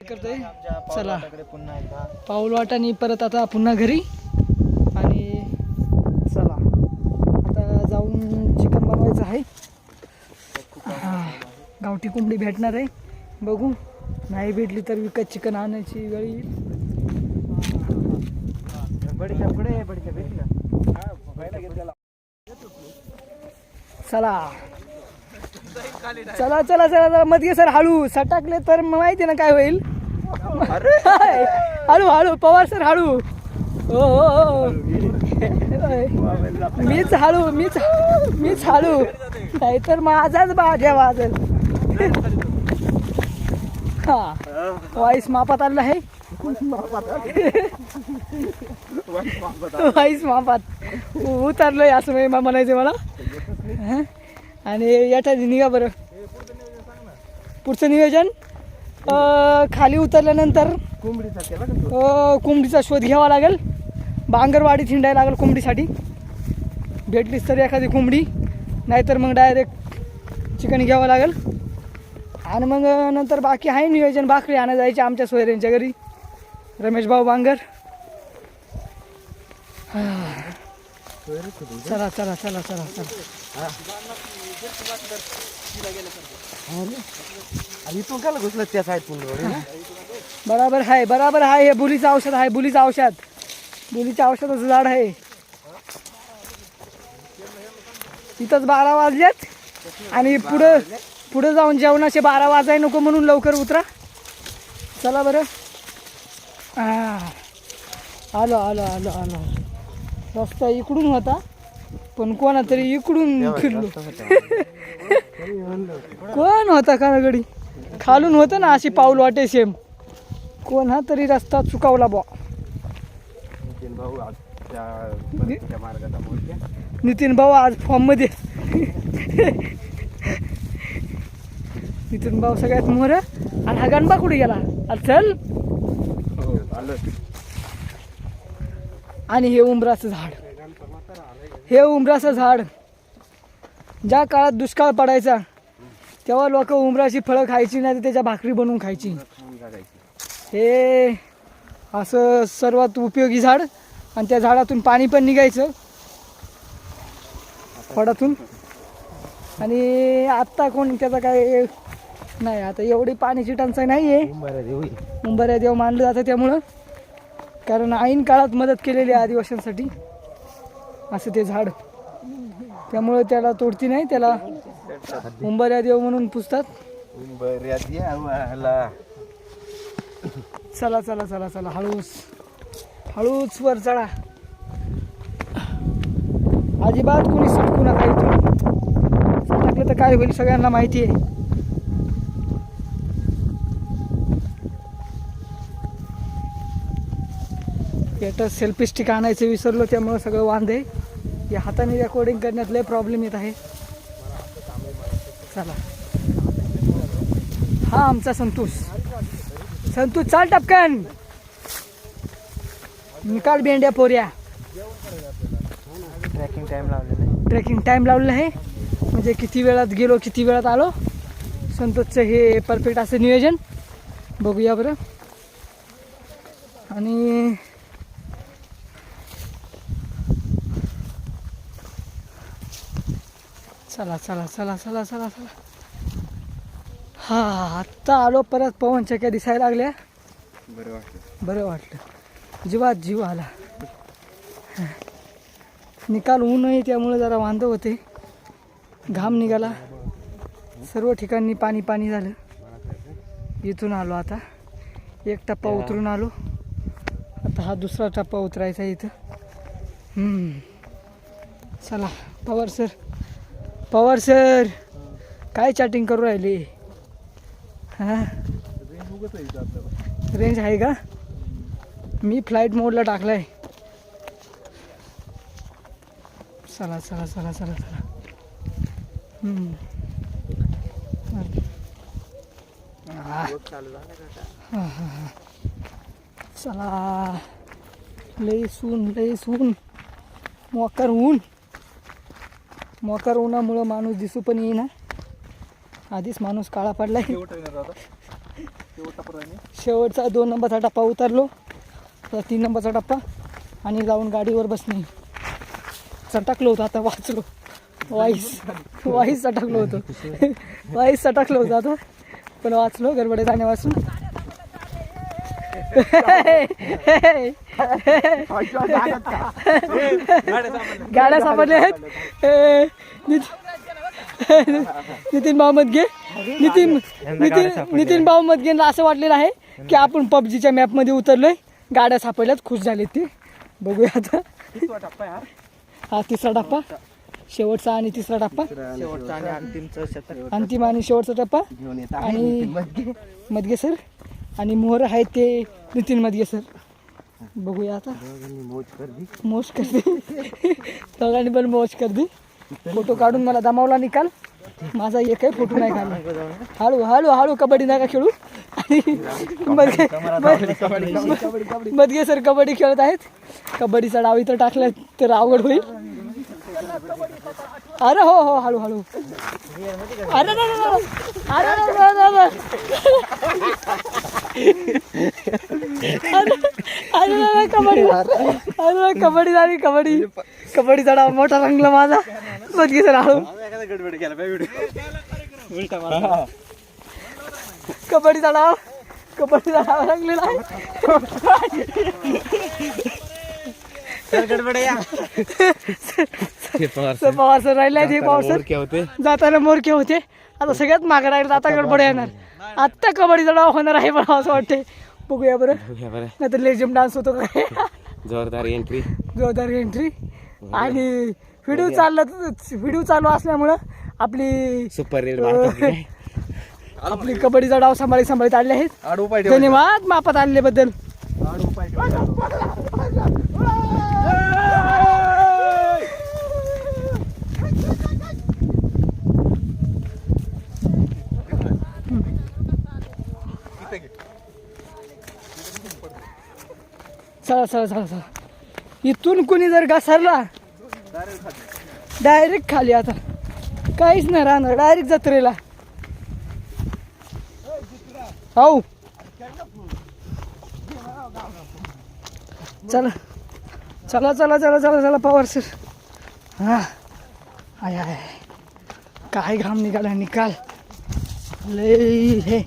करतोय? चला. पाऊल वाटाने परत आता पुन्हा घरी. आणि चला. आता जाऊन चिकन बनवायचं आहे. गावठी कोंबडी भेटणार आहे. बघू. नाही भेटली तर विकत चिकन आणायची वेळ. येईल भेटलं चला चला चला चला चला. मध्ये सर हळू. सटाकले तर माहिती ना काय होईल? हळू हळू. पवार सर हळू. हो हो, मीच हळू मीच मीच हळू. नाहीतर माझाच बाजा वाजल हा. वाईस मापात आलेला आहे. वाईस मापात. उतरलोय असं म्हणायचं मला? आणि याच्या निघा बरं. पुढचं नियोजन? खाली उतरल्यानंतर कोंबडीचा कोंबडीचा शोध घ्यावा लागेल. बांगरवाडी हिंडायला लागेल कोंबडीसाठी. भेटलीच तर एखादी कोंबडी नाहीतर मग डायरेक्ट चिकन घ्यावं लागेल. आणि मग नंतर बाकी आहे नियोजन भाकरी आणा जायची आमच्या सोयऱ्यांच्या घरी. रमेश भाऊ बांगर. चला चला चला चला चला. आणि इथून काय घुसलं त्या साईड पुढे बराबर आहे बराबर आहे. हे बुलीचं औषध आहे बुलीचं औषध. बुलीच्या औषधाचं झाड आहे. इथंच बारा वाजलेत आणि पुढं पुढं जाऊन जेवणाचे बारा वाजाय नको म्हणून लवकर उतरा. चला बरं. हा आलो आलो आलो आलो. रस्ता इकडून होता पण कोणा तरी इकडून फिरलो. कोण होता का गडी खालून होतं ना अशी पाऊल वाटे सेम कोण हा तरी रस्ता चुकावला बा नितीन भाऊ आज मार्गाचा मोठ्या नितीन भाऊ सगळ्यात मोर. आणि हा गणबा कुठे गेला? चल. हो आलं आणि हे उंबराचं झाड. हे उंबराचं झाड. ज्या काळात दुष्काळ पडायचा तेव्हा लोक उंबराची फळं खायची नाही तर त्याच्या भाकरी बनवून खायची. हे असं सर्वात उपयोगी झाड. आणि त्या झाडातून पाणी पण निघायचं. फळातून. आणि आत्ता कोण त्याचा काय नाही आता एवढी पाण्याची टंचाई नाही आहे मुंबऱ्या देव मानलं जातं त्यामुळं. कारण ऐन काळात मदत केलेली आहे आदिवासींसाठी. असं ते झाड. त्यामुळं त्याला तोडती नाही त्याला मुंबऱ्या देव म्हणून पुजतात. चला चला चला चला हळूच. हळूच वर चढा. अजिबात कोणी सटकू नका इथून. सटकलं तर काय होईल सगळ्यांना माहिती आहे. याचं सेल्फी स्टिक आणायचं विसरलो त्यामुळं सगळं वांद. या हाताने रेकॉर्डिंग करण्यात लय प्रॉब्लेम येत आहे. चला. हा आमचा संतोष. संतोष चाल टपकन. निकाल भेंड्या पोऱ्या ट्रॅकिंग टाइम लावलेला ट्रेकिंग टाईम लावलेला आहे. म्हणजे किती वेळात गेलो किती वेळात आलो. संतोषचं हे परफेक्ट असं नियोजन. बघूया बरं. आणि चला चला चला चला चला चला. हा आत्ता आलो परत पवन चक्या दिसायला लागल्या. बरं वाटलं. बरं वाटलं. जीवात जीव आला. निकाल ऊन आहे त्यामुळे जरा वांद होते. घाम निघाला. सर्व ठिकाणी पाणी पाणी झालं. इथून आलो आता. एक टप्पा उतरून आलो. आता हा दुसरा टप्पा उतरायचा इथं. चला पवार सर. पवार सर काय चॅटिंग करू राहिली? हां? रेंज आहे का? मी फ्लाईट मोडला टाकलाय. चला चला चला चला चला. चला. लई सून लई सून. मोकर ऊन. मोकर उन्हामुळं माणूस दिसू पण येईना. आधीच माणूस काळा पडलाय. शेवटचा दोन नंबरचा टप्पा उतरलो. तर तीन नंबरचा टप्पा. आणि जाऊन गाडीवर बसणे सटकलो होतो आता वाचलो. वाईस वाईस सटकलो होतो. वाईस सटकलो होतो आता. पण वाचलो गडबडे जाण्यापासून गाड्या सापडल्या आहेत. नितीन मोहम्मद घे. नितीन नितीन नितीन मोहम्मद घे. असं वाटलेलं आहे की आपण पबजीच्या मॅपमध्ये उतरलोय. गाड्या सापडल्यात खुश झाले ते. बघूया आता. हा. तिसरा टप्पा. शेवटचा आणि तिसरा टप्पा. अंतिम आणि शेवटचा टप्पा. आणि मदगे सर. आणि मोहर आहेत ते नितीन मदगे सर. बघूया आता. मोज कर दोघांनी पण मोज कर दे फोटो काढून मला दमावला निकाल. माझा एकही फोटो नाही काढला. हळू हळू हळू कबड्डी नका खेळू. आणि मदगे मद- मदगे सर कबड्डी खेळत आहेत. कबड्डीचा डाव इथं टाकला तर आवड होईल. अरे हो हो हळू हळू. अरे. अरे. अरे कबड्डी. अरे कबड्डी झाली कबड्डी. कबड्डीचा डाव मोठा रंगला माझा. बदगी सर हळू गडबड केला कबड्डीचा डाव कबड्डीचा डाव रंगलेला आहे. गडबड या. सर पवार सर राहिले ते पवार सर होते. जाताना मोरके होते. आता सगळ्यात मागे राहिले आता गडबड येणार. आत्ता कबड्डीचा डाव होणार आहे मला असं वाटते बघूया बरं. बरं. नाही तर लेजिम डान्स होतो काय? जोरदार एंट्री जोरदार एंट्री आणि व्हिडिओ चालला व्हिडिओ चालू असल्यामुळं आपली सुपर रेड आपली कबड्डीचा डाव सांभाळी सांभाळीत आले आहेत. धन्यवाद मापात आलेल्याबद्दल चला चला चला चला इथून कुणी जर घसरला डायरेक्ट खाली आता. काहीच नाही राहणार डायरेक्ट जत्रेला. हो चला. चला चला चला चला चला पवार सर हा. आय आय काय घाम निघाला निकाल. लय हे.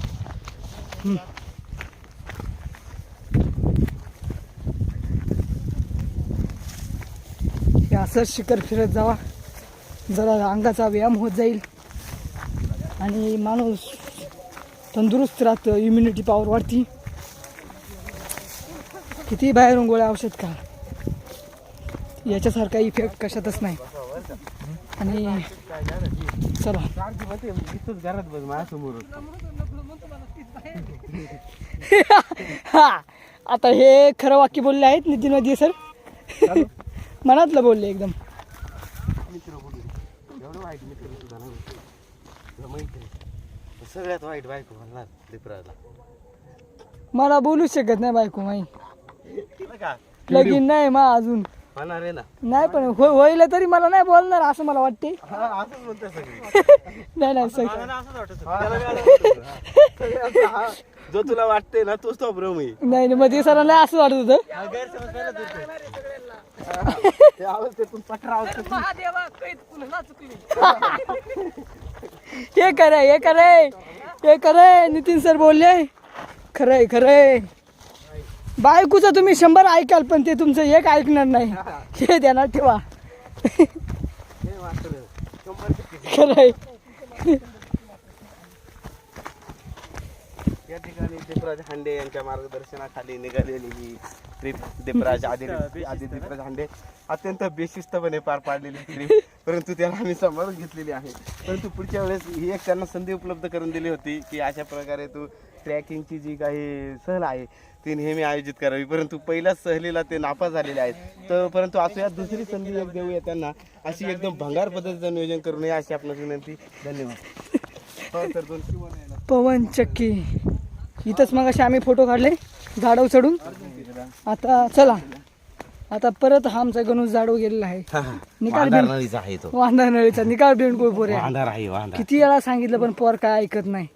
सर शिखर फिरत जावा जरा अंगाचा व्यायाम होत जाईल. आणि माणूस तंदुरुस्त राहतं इम्युनिटी पॉवर वाढती. किती बाहेरून गोळ्या औषध का याच्यासारखा इफेक्ट कशातच नाही. आणि चला. घरात बघ माझ्यासमोर हा आता हे खरं वाक्य बोलले आहेत नितीन वदिये सर. मनातलं बोलले एकदम. एवढं वाईट मित्र सुद्धा नाही तुला माहिती आहे. सगळ्यात वाईट बायको म्हणणार लिपराला मला बोलूच शकत नाही बायको माई. लगीन नाही मा अजून. होणार आहे ना. नाही पण हो होईल तरी मला नाही बोलणार असं मला वाटते. असंच म्हणते सगळी. नाही नाही सर जो तुला वाटते ना तोच तो भ्रम आहे. नाही नाही, मध्ये सरांना असं वाटत होतं. ते अवस्थेतून हे खरंय हे खरंय हे खरंय नितीन सर बोलले. खरंय खरंय बायकोचं तुम्ही शंभर ऐकाल पण ते तुमचं एक ऐकणार नाही. हे ध्यानात ठेवा. खरंय. या ठिकाणी दीपराज हांडे यांच्या मार्गदर्शनाखाली निघालेली ही ट्रिप दीपराज आदी आदी दीपराज हांडे. अत्यंत बेशिस्तपणे पार पाडलेली ट्रिप परंतु त्याला आम्ही सांभाळून घेतलेली आहे. परंतु पुढच्या वेळेस ही एक त्यांना संधी उपलब्ध करून दिली होती की अशा प्रकारे तू ट्रॅकिंगची जी काही सहल आहे ती नेहमी आयोजित करावी. परंतु पहिल्याच सहलीला ते नापास झालेले आहेत. तर परंतु असं या दुसरी संधी एक देऊया त्यांना. अशी एकदम भंगार पद्धतीचं नियोजन करू नये अशी आपणास विनंती. धन्यवाद. हो तर दोन पवन चक्की. इथंच मग असे आम्ही फोटो काढले झाडावर चढून आता चला. आता परत हा आमचा गणूस झाडव गेलेला आहे. निकाल बिन नळीचा आहे तो. वांदा नळीचा. निकाल बिन पोर वांदार आहे वांदार किती वेळा सांगितलं पण पोर काय ऐकत नाही.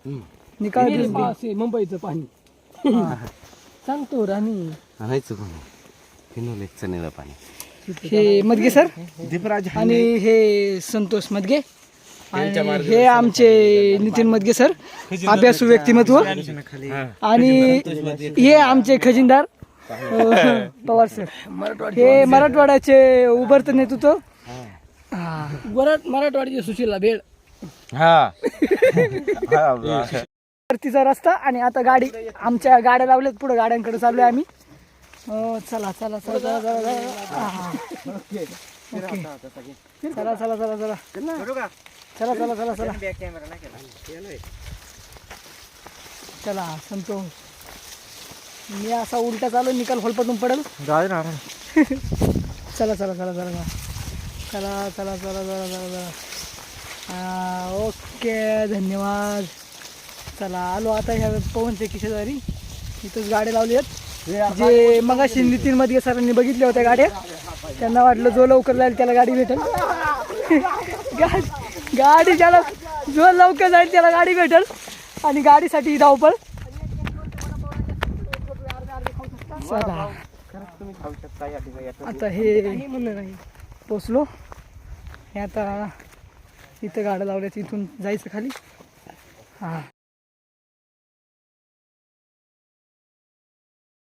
निकाल. असे मुंबईचं पाणी. हा. सांगतो राणी. आणायचं पण फिनोलेक्सचं निळं पाणी. हे मदगे सर? दीपराज आणि हे संतोष मदगे. आणि हे आमचे नितीन मदगे सर. अभ्यासू व्यक्तिमत्व. आणि हे आमचे खजिनदार. अं, पवार सर. हे मराठवाड्याचे उभरत नेतृत्व. हा. सुशीला भेड हा. वरतीचा रस्ता आणि आता गाडी आमच्या गाड्या लावल्यात पुढे गाड्यांकडे चाललोय आम्ही अं, चला चला चला चला चला चला हा. ओके चला चला चला चला चला चला चला चला चला संतोष मी असा उलटा चालू निकाल होलपटून पडेल चला चला चला चला चला चला चला चला चला चला चला हा, ओके धन्यवाद चला आलो आता ह्या पवनच्या शेजारी. इथंच गाड्या लावली आहेत जे मगाशी नितीन मध्ये सरांनी बघितल्या होत्या गाड्या. त्यांना वाटलं जो लवकर जाईल त्याला गाडी भेटेल. गाडी गाडी ज्याला जो लवकर जाईल त्याला गाडी भेटेल. आणि गाडीसाठी धावपळ. चला. आता हे पोचलो. हे आता इथं गाड्या लावल्यात इथून जायचं खाली. हां.